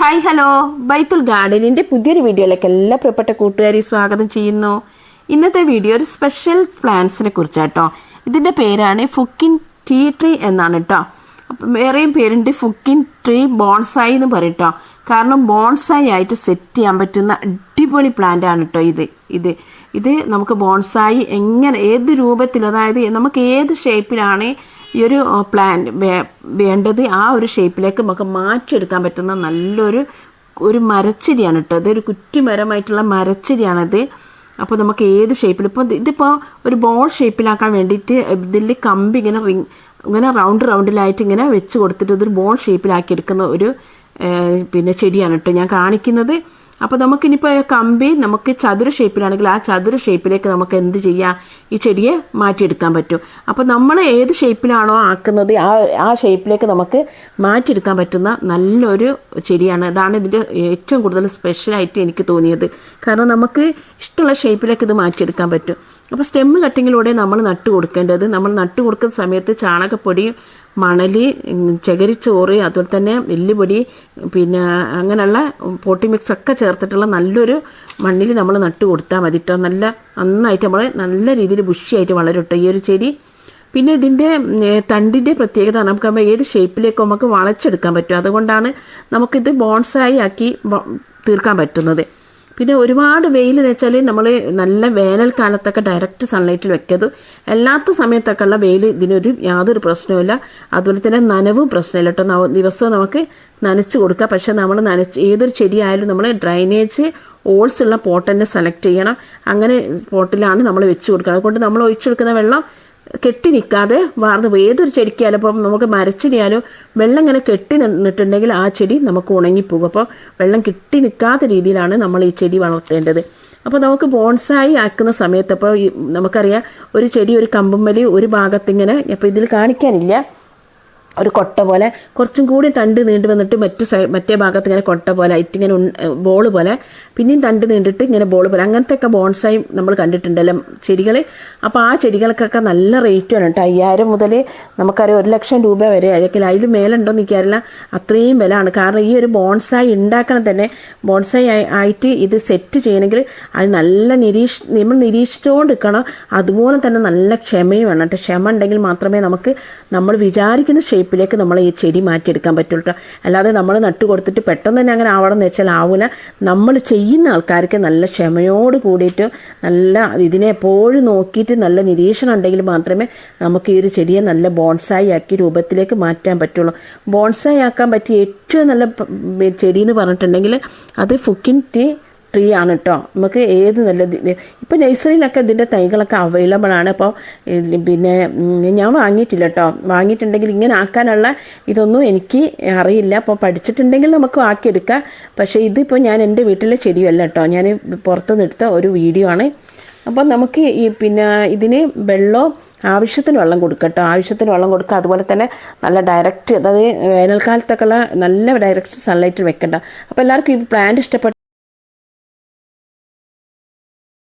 Hi hello ബൈത്തുൽ ഗാർഡനിന്റെ പുതിയൊരു വീഡിയോയിലേക്ക് എല്ലാ പ്രിയപ്പെട്ട കൂട്ടുകാരെയും സ്വാഗതം ചെയ്യുന്നു. ഇന്നത്തെ വീഡിയോ ഒരു സ്പെഷ്യൽ പ്ലാന്റ്സിനെ കുറിച്ചാട്ടോ. ഇതിന്റെ പേരാണ് ഫുക്കിൻ ടീ ട്രീ എന്നാണ് കേട്ടോ അപ്പം വേറെയും പേരുണ്ട്. ഫുക്കിൻ ട്രീ ബോൺസായി എന്ന് പറയും കേട്ടോ കാരണം ബോൺസായി ആയിട്ട് സെറ്റ് ചെയ്യാൻ പറ്റുന്ന അടിപൊളി പ്ലാന്റ് ആണ് കേട്ടോ ഇത്. ഇത് ഇത് നമുക്ക് ബോൺസായി എങ്ങനെ ഏത് രൂപത്തിൽ അതായത് നമുക്ക് ഏത് ഷേപ്പിലാണ് ഈ ഒരു പ്ലാന്റ് വേണ്ടത് ആ ഒരു ഷേപ്പിലേക്ക് നമുക്ക് മാറ്റിയെടുക്കാൻ പറ്റുന്ന നല്ലൊരു ഒരു മരച്ചെടിയാണ് കേട്ടോ ഇതൊരു കുറ്റിമരമായിട്ടുള്ള മരച്ചെടിയാണിത്. അപ്പോൾ നമുക്ക് ഏത് ഷേപ്പിൽ ഇപ്പോൾ ഇതിപ്പോൾ ഒരു ബോൾ ഷേപ്പിലാക്കാൻ വേണ്ടിയിട്ട് ഇതിൽ കമ്പി ഇങ്ങനെ റിങ് ഇങ്ങനെ റൗണ്ട് റൗണ്ടിലായിട്ട് ഇങ്ങനെ വെച്ച് കൊടുത്തിട്ട് ഇതൊരു ബോൾ ഷേപ്പിലാക്കി എടുക്കുന്ന ഒരു പിന്നെ ചെടിയാണ് കേട്ടോ ഞാൻ കാണിക്കുന്നത് അപ്പോൾ നമുക്കിനിപ്പോൾ കമ്പി നമുക്ക് ചതുര ഷേപ്പിലാണെങ്കിൽ ആ ചതുര ഷേപ്പിലേക്ക് നമുക്ക് എന്ത് ചെയ്യാം? ഈ ചെടിയെ മാറ്റിയെടുക്കാൻ പറ്റും. അപ്പോൾ നമ്മൾ ഏത് ഷേപ്പിലാണോ ആക്കുന്നത് ആ ആ ഷേപ്പിലേക്ക് നമുക്ക് മാറ്റിയെടുക്കാൻ പറ്റുന്ന നല്ലൊരു ചെടിയാണ്. അതാണ് ഇതിന്റെ ഏറ്റവും കൂടുതൽ സ്പെഷ്യലായിട്ട് എനിക്ക് തോന്നിയത്. കാരണം നമുക്ക് ഇഷ്ടമുള്ള ഷേപ്പിലേക്ക് ഇത് മാറ്റിയെടുക്കാൻ പറ്റും. അപ്പോൾ സ്റ്റെമ്മ് കട്ടിങ്ങിലൂടെ നമ്മൾ നട്ട് കൊടുക്കേണ്ടത്. നമ്മൾ നട്ട് കൊടുക്കുന്ന സമയത്ത് ചാണകപ്പൊടി മണൽ ചകരിച്ചോറ് അതുപോലെ തന്നെ എല്ലുപൊടി പിന്നെ അങ്ങനെയുള്ള പോട്ടി മിക്സ് ഒക്കെ ചേർത്തിട്ടുള്ള നല്ലൊരു മണ്ണിൽ നമ്മൾ നട്ട് കൊടുത്താൽ മതി കേട്ടോ നല്ല നന്നായിട്ട് നമ്മൾ നല്ല രീതിയിൽ ബുഷിയായിട്ട് വളരും കേട്ടോ ഈ ഒരു ചെടി. പിന്നെ ഇതിന്റെ തണ്ടിന്റെ പ്രത്യേകത നമുക്ക് അപ്പോൾ ഏത് ഷേപ്പിലേക്ക് നമുക്ക് വളച്ചെടുക്കാൻ പറ്റും. അതുകൊണ്ടാണ് നമുക്കിത് ബോൺസായി ആക്കി തീർക്കാൻ പറ്റുന്നത്. പിന്നെ ഒരുപാട് വെയിൽ എന്ന് വെച്ചാൽ നമ്മൾ നല്ല വേനൽക്കാലത്തൊക്കെ ഡയറക്റ്റ് സൺലൈറ്റിൽ വെക്കരുത്. അല്ലാത്ത സമയത്തൊക്കെ ഉള്ള വെയിൽ ഇതിനൊരു യാതൊരു പ്രശ്നവുമില്ല അതുപോലെ തന്നെ നനവും പ്രശ്നമില്ല കേട്ടോ. ദിവസവും നമുക്ക് നനച്ച് കൊടുക്കാം. പക്ഷേ നമ്മൾ നനച്ച് ഏതൊരു ചെടിയായാലും നമ്മൾ ഡ്രൈനേജ് ഓൾസ് ഉള്ള പോട്ട് തന്നെ സെലക്ട് ചെയ്യണം. അങ്ങനെ പോട്ടിലാണ് നമ്മൾ വെച്ച് കൊടുക്കണം. അതുകൊണ്ട് നമ്മൾ ഒഴിച്ചു കൊടുക്കുന്ന വെള്ളം കെട്ടി നിൽക്കാതെ വാർന്ന് ഏതൊരു ചെടിക്കായാലും അപ്പം നമുക്ക് മരച്ചെടിയാലും വെള്ളം ഇങ്ങനെ കെട്ടി നിന്നിട്ടുണ്ടെങ്കിൽ ആ ചെടി നമുക്ക് ഉണങ്ങിപ്പോകും. അപ്പോൾ വെള്ളം കെട്ടി നിൽക്കാത്ത രീതിയിലാണ് നമ്മൾ ഈ ചെടി വളർത്തേണ്ടത്. അപ്പോൾ നമുക്ക് ബോൺസായി ആക്കുന്ന സമയത്ത് അപ്പോൾ നമുക്കറിയാം ഒരു ചെടി ഒരു കമ്പുമ്മൽ ഒരു ഭാഗത്തിങ്ങനെ അപ്പോൾ ഇതിൽ കാണിക്കാനില്ല. ഒരു കൊട്ട പോലെ കുറച്ചും കൂടി തണ്ട് നീണ്ടു വന്നിട്ട് മറ്റു സൈഡ് മറ്റേ ഭാഗത്ത് ഇങ്ങനെ കൊട്ട പോലെ ആയിട്ട് ഇങ്ങനെ ബോൾ പോലെ പിന്നെയും തണ്ട് നീണ്ടിട്ട് ഇങ്ങനെ ബോൾ പോലെ. അങ്ങനത്തെ ഒക്കെ ബോൺസായി നമ്മൾ കണ്ടിട്ടുണ്ടല്ലോ ചെടികൾ അപ്പോൾ ആ ചെടികൾക്കൊക്കെ നല്ല റേറ്റ് വേണം കേട്ടോ. അയ്യായിരം മുതൽ നമുക്കറിയാം ഒരു ലക്ഷം രൂപ വരെ. അല്ലെങ്കിൽ അതിൽ മേലുണ്ടോ എന്ന് എനിക്കറിയില്ല. അത്രയും വിലയാണ്. കാരണം ഈ ഒരു ബോൺസായി ഉണ്ടാക്കണം തന്നെ ബോൺസായി ആയിട്ട് ഇത് സെറ്റ് ചെയ്യണമെങ്കിൽ അത് നല്ല നിരീക്ഷ നമ്മൾ നിരീക്ഷിച്ചുകൊണ്ട് നിൽക്കണം അതുപോലെ തന്നെ നല്ല ക്ഷമയും വേണം കേട്ടോ. ക്ഷമ ഉണ്ടെങ്കിൽ മാത്രമേ നമുക്ക് നമ്മൾ വിചാരിക്കുന്ന ഷേപ്പിലേക്ക് നമ്മൾ ഈ ചെടി മാറ്റിയെടുക്കാൻ പറ്റുള്ളൂ. അല്ലാതെ നമ്മൾ നട്ടു കൊടുത്തിട്ട് പെട്ടെന്ന് തന്നെ അങ്ങനെ ആവണം എന്ന് വെച്ചാൽ ആവില്ല നമ്മൾ ചെയ്യുന്ന ആൾക്കാർക്ക് നല്ല ക്ഷമയോട് കൂടിയിട്ട് നല്ല ഇതിനെ എപ്പോഴും നോക്കിയിട്ട് നല്ല നിരീക്ഷണം ഉണ്ടെങ്കിൽ മാത്രമേ നമുക്ക് ഈ ഒരു ചെടിയെ നല്ല ബോൺസായി ആക്കി രൂപത്തിലേക്ക് മാറ്റാൻ പറ്റുള്ളൂ. ബോൺസായി ആക്കാൻ പറ്റിയ ഏറ്റവും നല്ല ചെടി എന്ന് പറഞ്ഞിട്ടുണ്ടെങ്കിൽ അത് ഫുക്കിൻ ടീ ട്രീ ആണ് കേട്ടോ നമുക്ക് ഏത് നല്ല ഇപ്പോൾ നഴ്സറിയിലൊക്കെ ഇതിന്റെ തൈകളൊക്കെ അവൈലബിൾ ആണ്. അപ്പോൾ പിന്നെ ഞാൻ വാങ്ങിയിട്ടില്ല കേട്ടോ വാങ്ങിയിട്ടുണ്ടെങ്കിൽ ഇങ്ങനെ ആക്കാനുള്ള ഇതൊന്നും എനിക്ക് അറിയില്ല. അപ്പോൾ പഠിച്ചിട്ടുണ്ടെങ്കിൽ നമുക്ക് ആക്കിയെടുക്കാം. പക്ഷേ ഇതിപ്പോൾ ഞാൻ എന്റെ വീട്ടിലെ ചെടിയല്ല കേട്ടോ ഞാൻ പുറത്തുനിന്ന് എടുത്ത ഒരു വീഡിയോ ആണ്. അപ്പോൾ നമുക്ക് ഈ പിന്നെ ഇതിന് വെള്ളം ആവശ്യത്തിന് വെള്ളം കൊടുക്കട്ടോ ആവശ്യത്തിന് വെള്ളം കൊടുക്കുക അതുപോലെ തന്നെ നല്ല ഡയറക്റ്റ് അതായത് വേനൽക്കാലത്തൊക്കെയുള്ള നല്ല ഡയറക്റ്റ് സൺലൈറ്റിൽ വെക്കണ്ട. അപ്പോൾ എല്ലാവർക്കും ഈ പ്ലാന്റ് ഇഷ്ടപ്പെട്ട